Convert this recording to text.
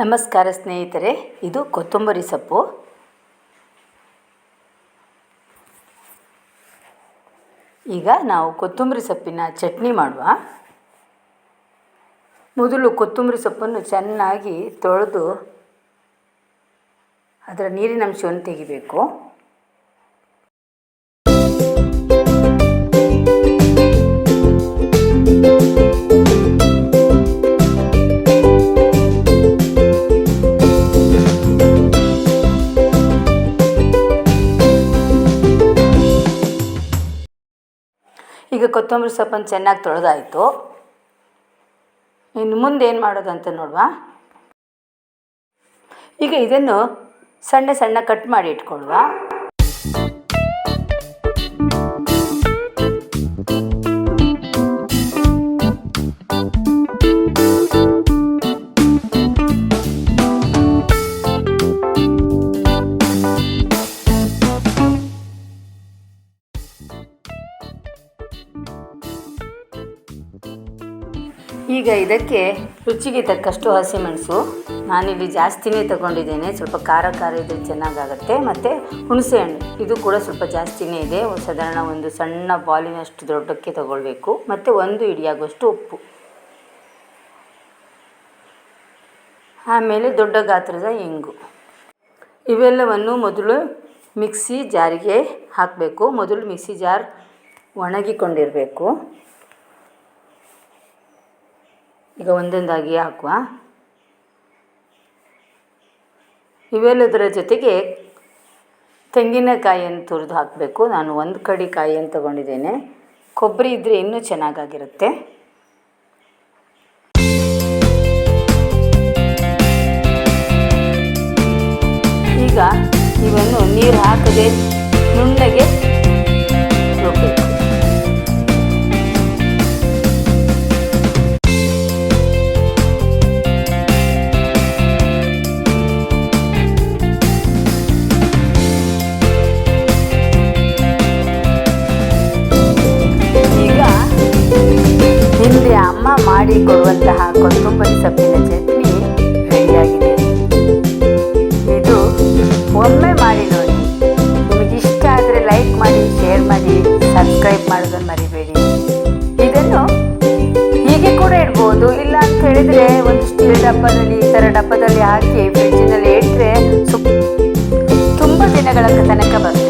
ನಮಸ್ಕಾರ ಸ್ನೇಹಿತರೆ, ಇದು ಕೊತ್ತಂಬರಿ ಸೊಪ್ಪು. ಈಗ ನಾವು ಕೊತ್ತಂಬರಿ ಸೊಪ್ಪಿನ ಚಟ್ನಿ ಮಾಡುವ. ಮೊದಲು ಕೊತ್ತಂಬರಿ ಸೊಪ್ಪನ್ನು ಚೆನ್ನಾಗಿ ತೊಳೆದು ಅದರ ನೀರಿನಂಶವನ್ನು ತೆಗಿಬೇಕು. ಈಗ ಕೊತ್ತಂಬರಿ ಸೊಪ್ಪನ್ನು ಚೆನ್ನಾಗಿ ತೊಳೆದಾಯಿತು. ಇನ್ನು ಮುಂದೆ ಏನು ಮಾಡೋದು ಅಂತ ನೋಡುವ. ಈಗ ಇದನ್ನು ಸಣ್ಣ ಸಣ್ಣ ಕಟ್ ಮಾಡಿ ಇಟ್ಕೊಳ್ಳುವ. ಈಗ ಇದಕ್ಕೆ ರುಚಿಗೆ ತಕ್ಕಷ್ಟು ಹಸಿಮೆಣಸು ನಾನಿಲ್ಲಿ ಜಾಸ್ತಿನೇ ತಗೊಂಡಿದ್ದೇನೆ. ಸ್ವಲ್ಪ ಖಾರ ಖಾರ ಇದ್ರೆ ಚೆನ್ನಾಗಾಗುತ್ತೆ. ಮತ್ತು ಹುಣಸೆಹಣ್ಣು ಇದು ಕೂಡ ಸ್ವಲ್ಪ ಜಾಸ್ತಿನೇ ಇದೆ. ಸಾಧಾರಣ ಒಂದು ಸಣ್ಣ ಬಾಲಿನಷ್ಟು ದೊಡ್ಡಕ್ಕೆ ತಗೊಳ್ಬೇಕು. ಮತ್ತು ಒಂದು ಇಡಿಯಾಗುವಷ್ಟು ಉಪ್ಪು. ಆಮೇಲೆ ದೊಡ್ಡ ಗಾತ್ರದ ಇಂಗು. ಇವೆಲ್ಲವನ್ನು ಮೊದಲು ಮಿಕ್ಸಿ ಜಾರಿಗೆ ಹಾಕಬೇಕು. ಮೊದಲು ಮಿಕ್ಸಿ ಜಾರ್ ಒಣಗಿಕೊಂಡಿರಬೇಕು. ಈಗ ಒಂದೊಂದಾಗಿ ಹಾಕುವ. ಇವೆಲ್ಲದರ ಜೊತೆಗೆ ತೆಂಗಿನಕಾಯಿಯನ್ನು ತುರಿದು ಹಾಕಬೇಕು. ನಾನು ಒಂದು ಕಡಿ ಕಾಯಿಯನ್ನು ತಗೊಂಡಿದ್ದೇನೆ. ಕೊಬ್ಬರಿ ಇದ್ದರೆ ಇನ್ನೂ ಚೆನ್ನಾಗಾಗಿರುತ್ತೆ. ಕೊಡುವಂತಹ ಕೊತ್ತಂಬರಿ ಸೊಪ್ಪಿನ ಚಟ್ನಿ ರೆಡಿಯಾಗಿದೆ. ಇದು ಒಮ್ಮೆ ಮಾಡಿ ನೋಡಿ. ನಿಮಗೆ ಇಷ್ಟ ಆದರೆ ಲೈಕ್ ಮಾಡಿ ಶೇರ್ ಮಾಡಿ ಸಬ್ಸ್ಕ್ರೈಬ್ ಮಾಡೋದನ್ನು ಮರಿಬೇಡಿ. ಇದನ್ನು ಹೀಗೆ ಕೂಡ ಇಡ್ಬೋದು. ಇಲ್ಲ ಅಂತ ಹೇಳಿದರೆ ಒಂದು ಸ್ಟೀಲ್ ಡಬ್ಬದಲ್ಲಿ, ಈ ಥರ ಡಬ್ಬದಲ್ಲಿ ಹಾಕಿ ಫ್ರಿಡ್ಜಿನಲ್ಲಿ ಇಟ್ಟರೆ ತುಂಬ ದಿನಗಳ ತನಕ ಬರ್ತದೆ